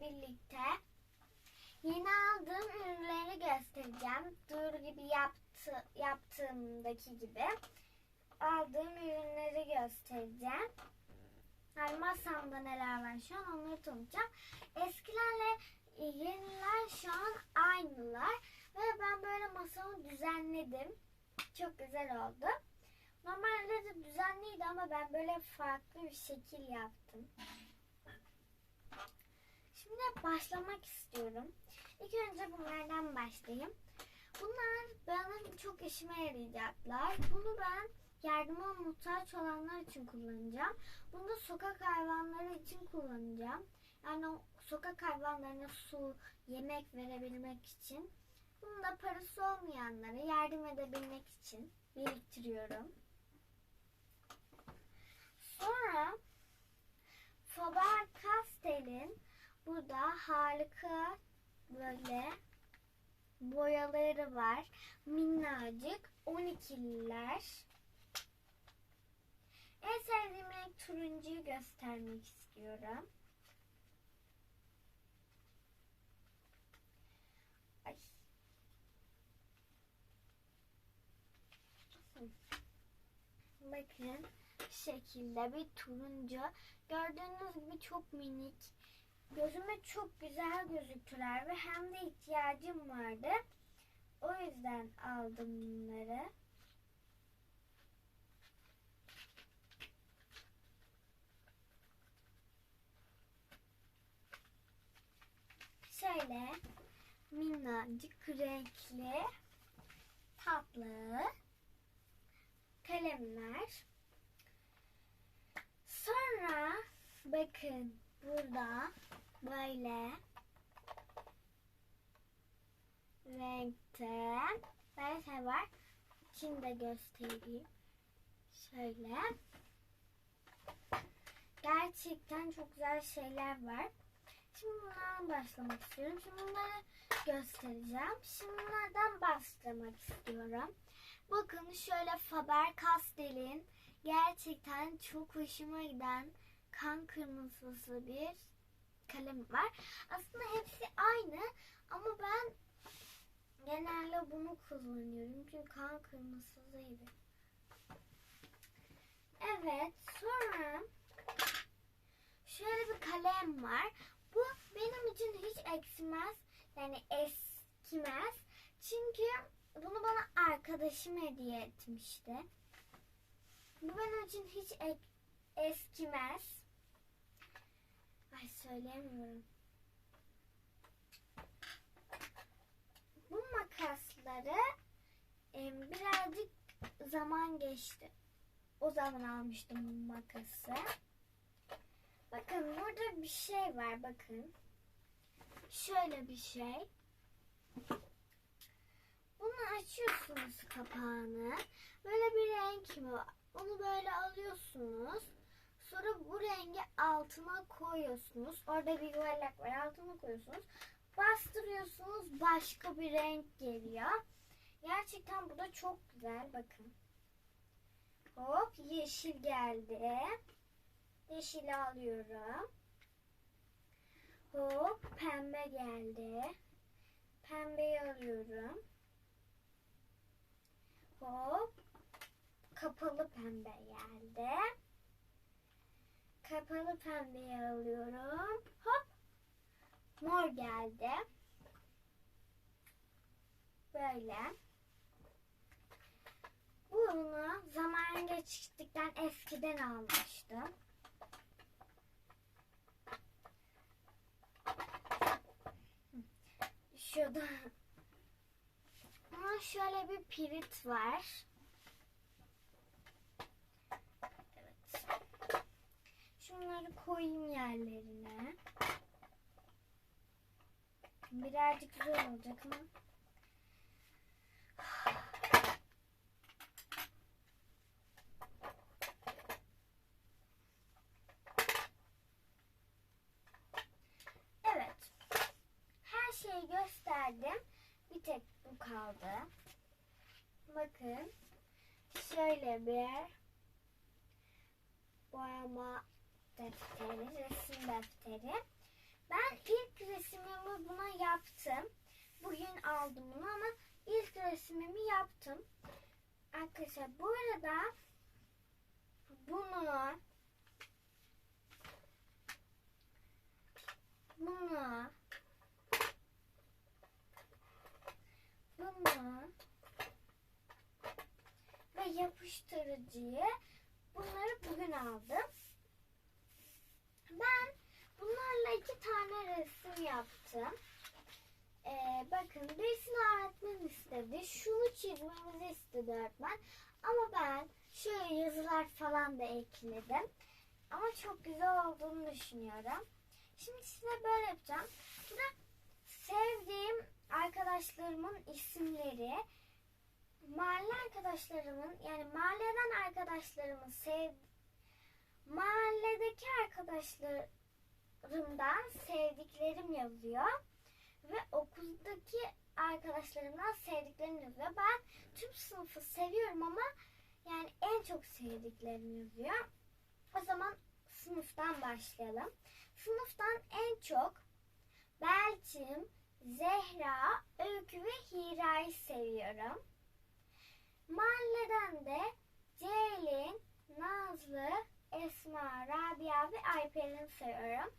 birlikte yeni aldığım ürünleri göstereceğim. Duyuru gibi yaptı, yaptığımdaki gibi aldığım ürünleri göstereceğim. Yani masamda neler var şu an onları tanıtacağım. Eskilerle yeniler şu an aynılar. Ve ben böyle masamı düzenledim. Çok güzel oldu. Normalde de düzenliydi ama ben böyle farklı bir şekil yaptım. Şimdi başlamak istiyorum. İlk önce bunlardan başlayayım. Bunlar benim çok işime yarayacaklar. Bunu ben yardıma muhtaç olanlar için kullanacağım. Bunu da sokak hayvanları için kullanacağım. Yani o sokak hayvanlarına su, yemek verebilmek için. Bunu da parası olmayanlara yardım edebilmek için biriktiriyorum. Sonra Faber-Castell'in burada harika böyle boyaları var. Minnacık 12'liler. En sevdiğim renk turuncuyu göstermek istiyorum. Ay. Bakın şekilde bir turuncu. Gördüğünüz gibi çok minik. Gözüme çok güzel gözüktüler ve hem de ihtiyacım vardı. O yüzden aldım bunları. Şöyle minnacık renkli tatlı kalemler. Sonra bakın burada böyle renkte böyle şey var. İçini de göstereyim. Şöyle. Gerçekten çok güzel şeyler var. Şimdi bunlardan başlamak istiyorum. Şimdi bunları göstereceğim. Şimdi bunlardan başlamak istiyorum. Bakın şöyle Faber-Castell'in gerçekten çok hoşuma giden kan kırmızısı bir kalem var. Aslında hepsi aynı ama ben genelde bunu kullanıyorum. Çünkü kan kırmızısıydı. Evet sonra şöyle bir kalem var. Bu benim için hiç eksimez. Yani eskimez. Çünkü bunu bana arkadaşım hediye etmişti. Bu benim için hiç ek, eskimez. Söyleyemiyorum. Bu makasları birazcık zaman geçti. O zaman almıştım bu makası. Bakın burada bir şey var bakın. Şöyle bir şey. Bunu açıyorsunuz kapağını. Böyle bir renk mi? Onu böyle alıyorsunuz. Sonra bu rengi altına koyuyorsunuz. Orada bir yuvarlak var. Altına koyuyorsunuz. Bastırıyorsunuz. Başka bir renk geliyor. Gerçekten bu da çok güzel. Bakın. Hop yeşil geldi. Yeşili alıyorum. Hop pembe geldi. Pembeyi alıyorum. Hop kapalı pembe geldi. Kapalı pembeyi alıyorum. Hop mor geldi. Böyle. Bunu zaman geçtikten eskiden almıştım. Şurada. Ama şöyle bir pirit var. Evet. Şunları koyayım yerlerine. Birazcık zor olacak ama. Evet. Her şeyi gösterdim. Bir tek bu kaldı. Bakın. Şöyle bir boyama defteri, resim defteri. Ben ilk resmimi buna yaptım. Bugün aldım bunu ama ilk resmimi yaptım. Arkadaşlar bu arada bunu bunu bunu ve yapıştırıcıyı bunları bugün aldım. Ben bunlarla iki tane resim yaptım. Ee, bakın birisini öğretmen istedi. Şunu çizmemizi istedi öğretmen. Ama ben şöyle yazılar falan da ekledim. Ama çok güzel olduğunu düşünüyorum. Şimdi size böyle yapacağım. Burada sevdiğim arkadaşlarımın isimleri, mahalle arkadaşlarımın yani mahalleden arkadaşlarımın sev mahalledeki arkadaşlarımdan sevdiklerim yazıyor ve okuldaki arkadaşlarımdan sevdiklerim yazıyor. Ben tüm sınıfı seviyorum ama yani en çok sevdiklerim yazıyor. O zaman sınıftan başlayalım. Sınıftan en çok Belçim, Zehra, Öykü ve Hira'yı seviyorum. Mahalleden de Ceylin, Nazlı, Esma, Rabia ve Alperen'i seviyorum.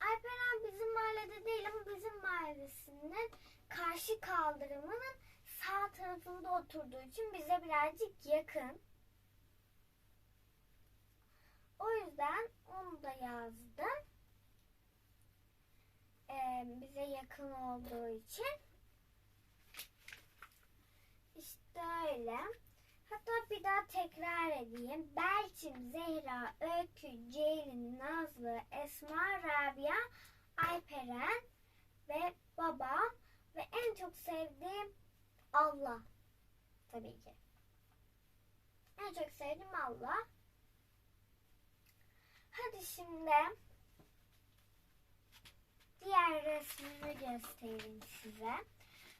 Alperen bizim mahallede değil ama bizim mahallesinin karşı kaldırımının sağ tarafında oturduğu için bize birazcık yakın. O yüzden onu da yazdım. Ee, bize yakın olduğu için. İşte öyle. Hatta bir daha tekrar edeyim. Belçim, Zehra, Öykü, Ceylin, Nazlı, Esma, Rabia, Alperen ve babam ve en çok sevdiğim Allah. Tabii ki. En çok sevdiğim Allah. Hadi şimdi diğer resmimi göstereyim size.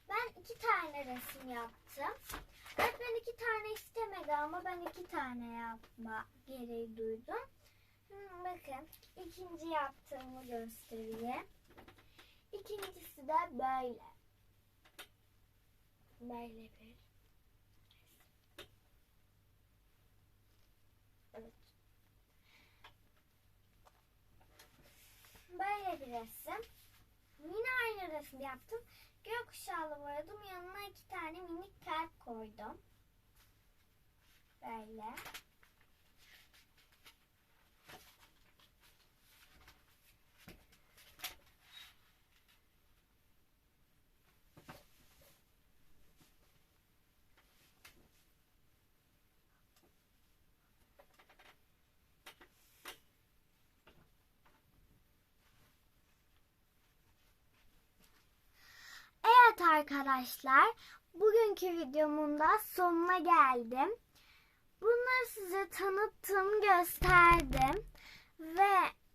Ben iki tane resim yaptım. Öğretmen iki tane istemedi ama ben iki tane yapma gereği duydum. Hmm, bakın ikinci yaptığımı göstereyim. İkincisi de böyle. Böyle bir. Böyle bir resim. Yine aynı resim yaptım. Gökkuşağlı boyadım. Yanına iki tane minik kalp koydum. Böyle. Evet arkadaşlar, bugünkü videomun da sonuna geldim. Bunları size tanıttım, gösterdim ve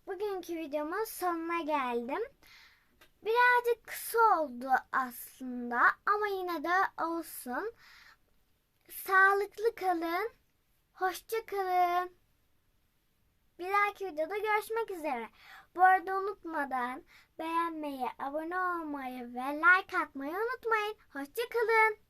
bugünkü videomun sonuna geldim. Birazcık kısa oldu aslında ama yine de olsun. Sağlıklı kalın, hoşça kalın. Bir dahaki videoda görüşmek üzere. Bu arada unutmadan beğenmeyi, abone olmayı ve like atmayı unutmayın. Hoşçakalın.